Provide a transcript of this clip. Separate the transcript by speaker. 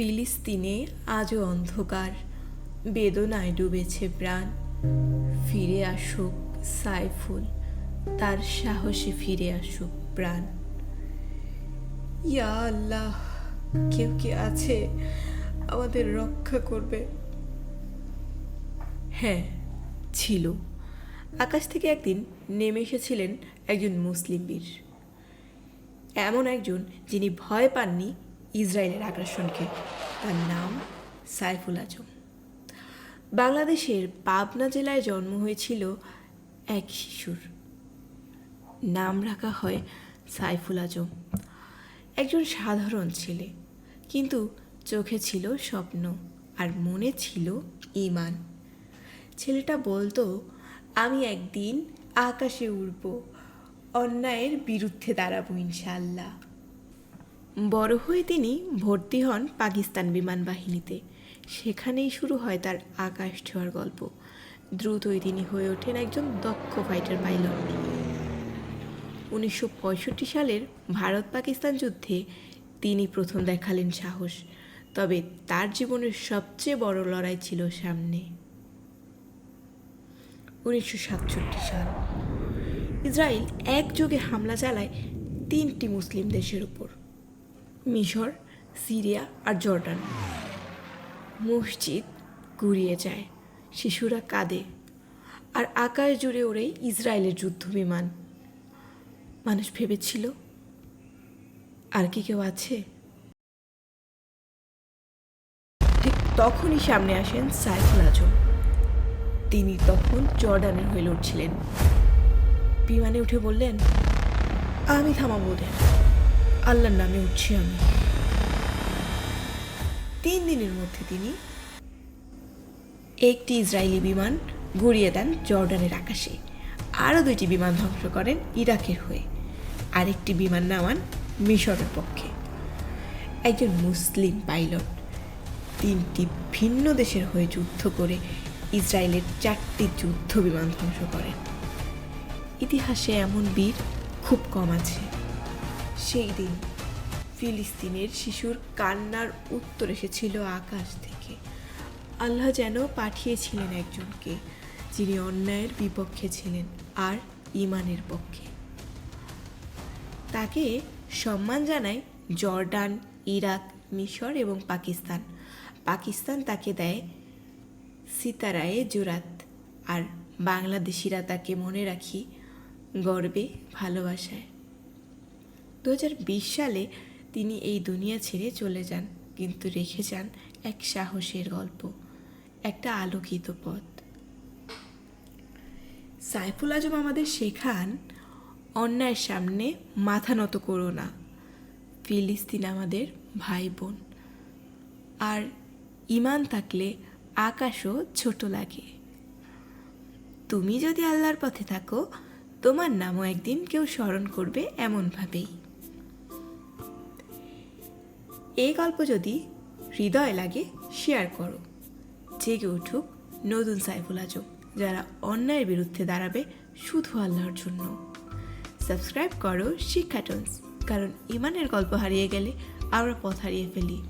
Speaker 1: ফিলিস্তিনে আজও অন্ধকার। বেদনায় ডুবেছে প্রাণ। ফিরে আসুক সাইফুল, তার সাহসে ফিরে আসুক প্রাণ। ইয়া আল্লাহ, কেউ কি আছে আমাদের রক্ষা করবে? হ্যাঁ ছিল। আকাশ থেকে একদিন নেমে এসেছিলেন একজন মুসলিম বীর। এমন একজন যিনি ভয় পাননি ইসরায়েলের আগ্রাসনকে। তার নাম সাইফুল আজম। বাংলাদেশের পাবনা জেলায় জন্ম হয়েছিল এক শিশুর। নাম রাখা হয় সাইফুল আজম। একজন সাধারণ ছেলে, কিন্তু চোখে ছিল স্বপ্ন আর মনে ছিল ইমান ছেলেটা বলতো, আমি একদিন আকাশে উড়ব, অন্যায়ের বিরুদ্ধে দাঁড়াবো ইনশাল্লাহ বড় হয়ে তিনি ভর্তি হন পাকিস্তান বিমান বাহিনীতে। সেখানেই শুরু হয় তার আকাশ ছোঁয়ার গল্প। দ্রুতই তিনি হয়ে ওঠেন একজন দক্ষ ফাইটার পাইলট উনিশশো পঁয়ষট্টি সালের ভারত পাকিস্তান যুদ্ধে তিনি প্রথম দেখালেন সাহস। তবে তার জীবনের সবচেয়ে বড় লড়াই ছিল সামনে। উনিশশো সাতষট্টি সাল। ইসরায়েল একযোগে হামলা চালায় তিনটি মুসলিম দেশের উপর। মিশর, সিরিয়া আর জর্ডান। মসজিদ গুড়িয়ে যায়, শিশুরা কাঁদে, আর আকাশ জুড়ে ওড়ে ইসরায়েলের যুদ্ধ বিমান মানুষ ভেবেছিল, আর কি কেউ আছে? ঠিক তখনই সামনে আসেন সাইফুল আজম। তিনি তখন জর্ডানের হয়ে লড়ছিলেন। বিমানে উঠে বললেন, আমি থামাবো ওদের। আল্লাহর নামে উঠছি আমি। তিন দিনের মধ্যে তিনি একটি ইসরায়েলি বিমান ঘুরিয়ে দেন জর্ডানের আকাশে। আরও দুইটি বিমান ধ্বংস করেন ইরাকের হয়ে। আরেকটি বিমান নামান মিশরের পক্ষে। একজন মুসলিম পাইলট তিনটি ভিন্ন দেশের হয়ে যুদ্ধ করে ইসরায়েলের চারটি যুদ্ধ বিমান ধ্বংস করেন। ইতিহাসে এমন বীর খুব কম আছে। সেই দিন ফিলিস্তিনের শিশুর কান্নার উত্তর এসেছিল আকাশ থেকে। আল্লাহ যেন পাঠিয়েছিলেন একজনকে, যিনি অন্যায়ের বিপক্ষে ছিলেন আর ইমানের পক্ষে। তাকে সম্মান জানায় জর্ডান, ইরাক, মিশর এবং পাকিস্তান। পাকিস্তান তাকে দেয় সিতারায়ে জুরাত আর বাংলাদেশিরা তাকে মনে রাখি গর্বে, ভালোবাসায়। দু হাজার বিশ সালে তিনি এই দুনিয়া ছেড়ে চলে যান, কিন্তু রেখে যান এক সাহসের গল্প, একটা আলোকিত পথ। সাইফুল আজম আমাদের শেখান, অন্যায়ের সামনে মাথা নত করো না, ফিলিস্তিন আমাদের ভাই বোন আর ইমান থাকলে আকাশও ছোট লাগে। তুমি যদি আল্লাহর পথে থাকো, তোমার নামও একদিন কেউ স্মরণ করবে এমনভাবেই। এই গল্প যদি হৃদয় লাগে শেয়ার করো। জেগে উঠুক নতুন সাইফুল আজম, যারা অন্যায়ের বিরুদ্ধে দাঁড়াবে শুধু আল্লাহর জন্য। সাবস্ক্রাইব করো শিক্ষা টনস কারণ ইমানের গল্প হারিয়ে গেলে আমরা পথ হারিয়ে ফেলি।